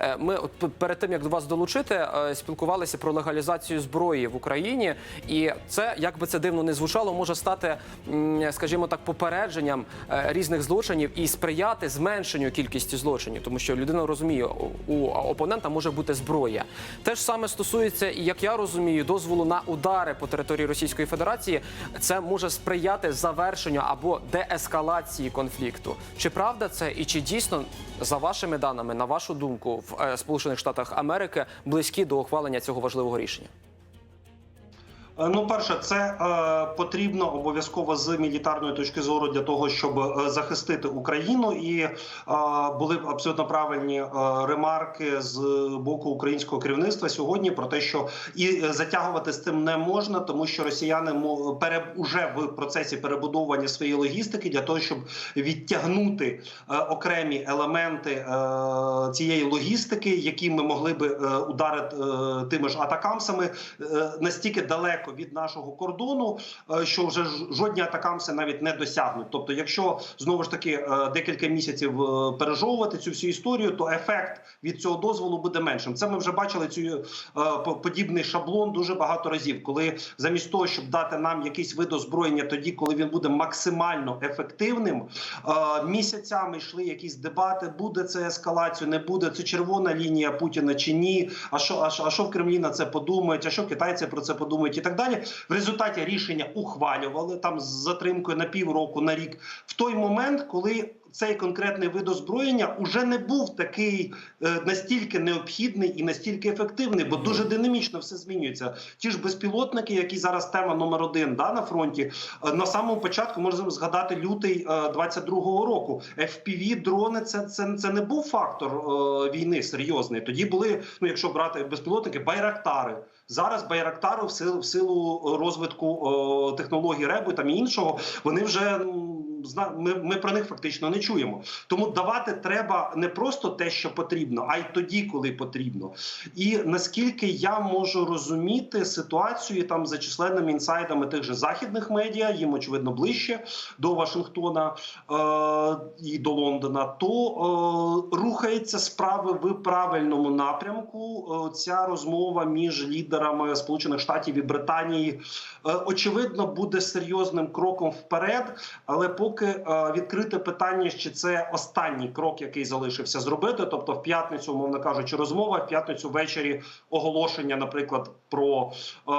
Е, Ми от перед тим як до вас долучити, е, спілкувалися про легалізацію зброї в Україні, і це як би це дивно не звучало, може стати, скажімо так, попередженням е, різних злочинів і сприяти зменшенню кількості злочинів, тому що людина розуміє, у- опонента може бути зброя. Те ж саме стосується, як я розумію, дозволу на удари по території Російської Федерації. Це може сприяти завершенню або деескалації конфлікту. Чи правда це і чи дійсно за вашими даними, на вашу думку, в е, Сполучених Штатах Америки близькі до ухвалення цього важливого рішення? Е, Ну, перше, це е, потрібно обов'язково з мілітарної точки зору для того, щоб е, захистити Україну, і е, були абсолютно правильні е, ремарки з боку українського керівництва сьогодні про те, що і е, затягувати з цим не можна, тому що росіяни пере уже в процесі перебудовування своєї логістики для того, щоб відтягнути е, окремі елементи е, цієї логістики, які ми могли би е, ударити е, тими ж атакамсами, е, настільки далеко від нашого кордону, е, що вже жодні атакамси навіть не досягнуть. Тобто, якщо знову ж таки е, декілька місяців е, пережовувати цю всю історію, то ефект від цього дозволу буде меншим. Це ми вже бачили цю подібний шаблон дуже багато разів, коли замість того, щоб дати нам якийсь вид озброєння, тоді коли він буде максимально ефективним, місяцями йшли якісь дебати. Буде це ескалацію, не буде це червона лінія Путіна чи ні? А що, а що в Кремлі на це подумають? А що китайці про це подумають і так далі? В результаті рішення ухвалювали там з затримкою на півроку на рік в той момент, коли. Цей конкретний вид озброєння уже не був такий е, настільки необхідний і настільки ефективний, бо дуже динамічно все змінюється. Ті ж безпілотники, які зараз тема номер один да, на фронті, е, на самому початку можемо згадати лютий е, 22-го року. FPV дрони це, це, це не був фактор е, війни серйозний. Тоді були, ну якщо брати безпілотники, байрактари. Зараз байрактари в силу, в силу розвитку е, технологій ребу там і іншого, вони вже ми, ми про них фактично не чуємо. Тому давати треба не просто те, що потрібно, а й тоді, коли потрібно. І наскільки я можу розуміти ситуацію там за численними інсайдами тих же західних медіа, їм очевидно ближче до Вашингтона е, і до Лондона, то е, рухається справи в правильному напрямку. Е, ця розмова між лідерами Сполучених Штатів і Британії е, очевидно буде серйозним кроком вперед, але поки е, відкрите питання, чи це останній крок, який залишився зробити. Тобто, в п'ятницю, умовно кажучи, розмова, в п'ятницю ввечері оголошення, наприклад, про е,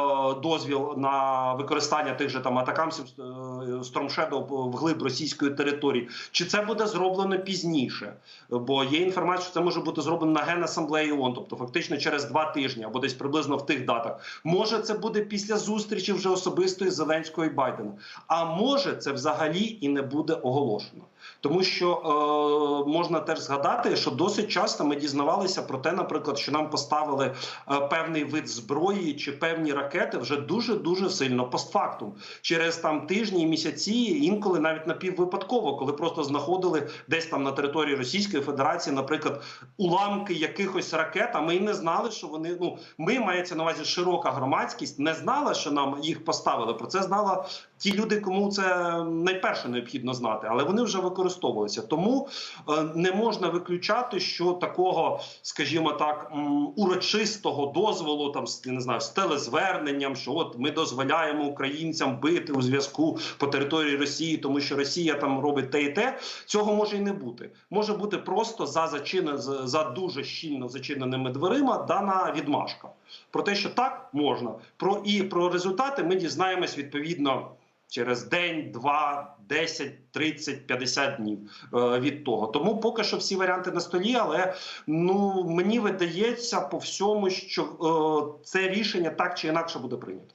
дозвіл на використання тих же там атакамсів е, Storm Shadow вглиб російської території. Чи це буде зроблено пізніше? Бо є інформація, що це може бути зроблено на генасамблеї ООН, тобто фактично через два тижні або десь приблизно в тих датах. Може, це буде після зустрічі вже особистої Зеленського і Байдена. А може, це взагалі і не буде оголошено. Тому що е, можна теж згадати, що досить часто ми дізнавалися про те, наприклад, що нам поставили е, певний вид зброї чи певні ракети вже дуже дуже сильно постфактум через там тижні і місяці, інколи навіть напіввипадково, коли просто знаходили десь там на території Російської Федерації, наприклад, уламки якихось ракет. А ми й не знали, що вони ну ми мається на увазі широка громадськість, не знала, що нам їх поставили. Про це знала ті люди, кому це найперше необхідно знати, але вони вже використовуються. Тому е, не можна виключати, що такого, скажімо так, урочистого дозволу, там не знаю, з телезверненням, що от ми дозволяємо українцям бити у зв'язку по території Росії, тому що Росія там робить те і те. Цього може і не бути. Може бути просто за зачинен за за дуже щільно зачиненими дверима дана відмашка. Про те, що так можна, про і про результати ми дізнаємось відповідно через день, два, 10, 30, 50 днів е, від того. Тому поки що всі варіанти на столі, але ну мені видається по всьому, що е, це рішення так чи інакше буде прийнято.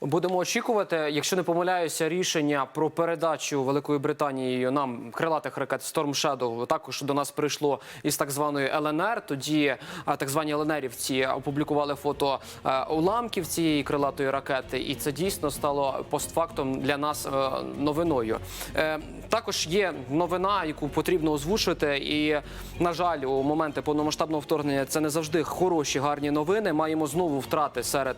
Будемо очікувати, якщо не помиляюся, рішення про передачу Великою Британією нам крилатих ракет Storm Shadow також до нас прийшло із так званої ЛНР. Тоді так звані ЛНРівці опублікували фото е, уламків цієї крилатої ракети, і це дійсно стало постфактом для нас е, новиною. Е, Також є новина, яку потрібно озвучити, і на жаль, у моменти повномасштабного вторгнення це не завжди хороші гарні новини. Маємо знову втрати серед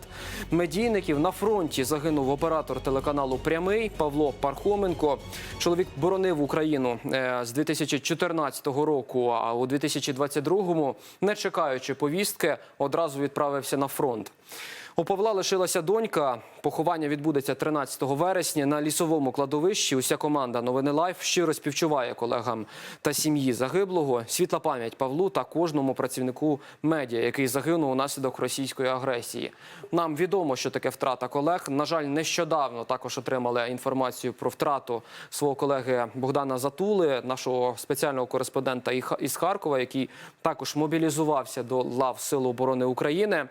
медійників на фронті. Бахмуті загинув оператор телеканалу Прямий Павло Пархоменко. Чоловік боронив Україну е, з 2014 року, а у 2022-му, не чекаючи повістки, одразу відправився на фронт. У Павла лишилася донька. Поховання відбудеться 13 вересня на лісовому кладовищі. Уся команда новини Лайф щиро співчуває колегам та сім'ї загиблого. Світла пам'ять Павлу та кожному працівнику медіа, який загинув унаслідок російської агресії. Нам відомо, що таке втрата колег. На жаль, нещодавно також отримали інформацію про втрату свого колеги Богдана Затули, нашого спеціального кореспондента із Харкова, який також мобілізувався до лав Сил оборони України.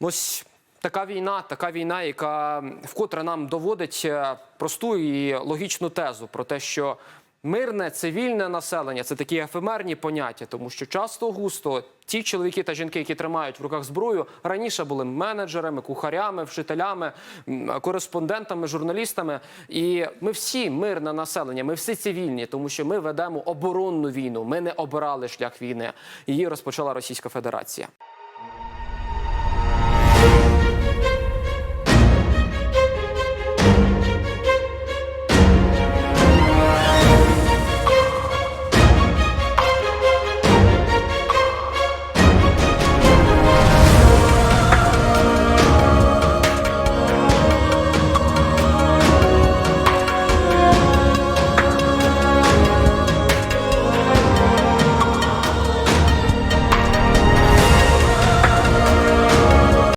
Ось така війна, така війна, яка вкотре нам доводить е, просту і логічну тезу про те, що мирне цивільне населення це такі ефемерні поняття, тому що часто густо ті чоловіки та жінки, які тримають в руках зброю, раніше були менеджерами, кухарями, вчителями, кореспондентами, журналістами. І ми всі мирне населення, ми всі цивільні, тому що ми ведемо оборонну війну. Ми не обирали шлях війни. Її розпочала Російська Федерація.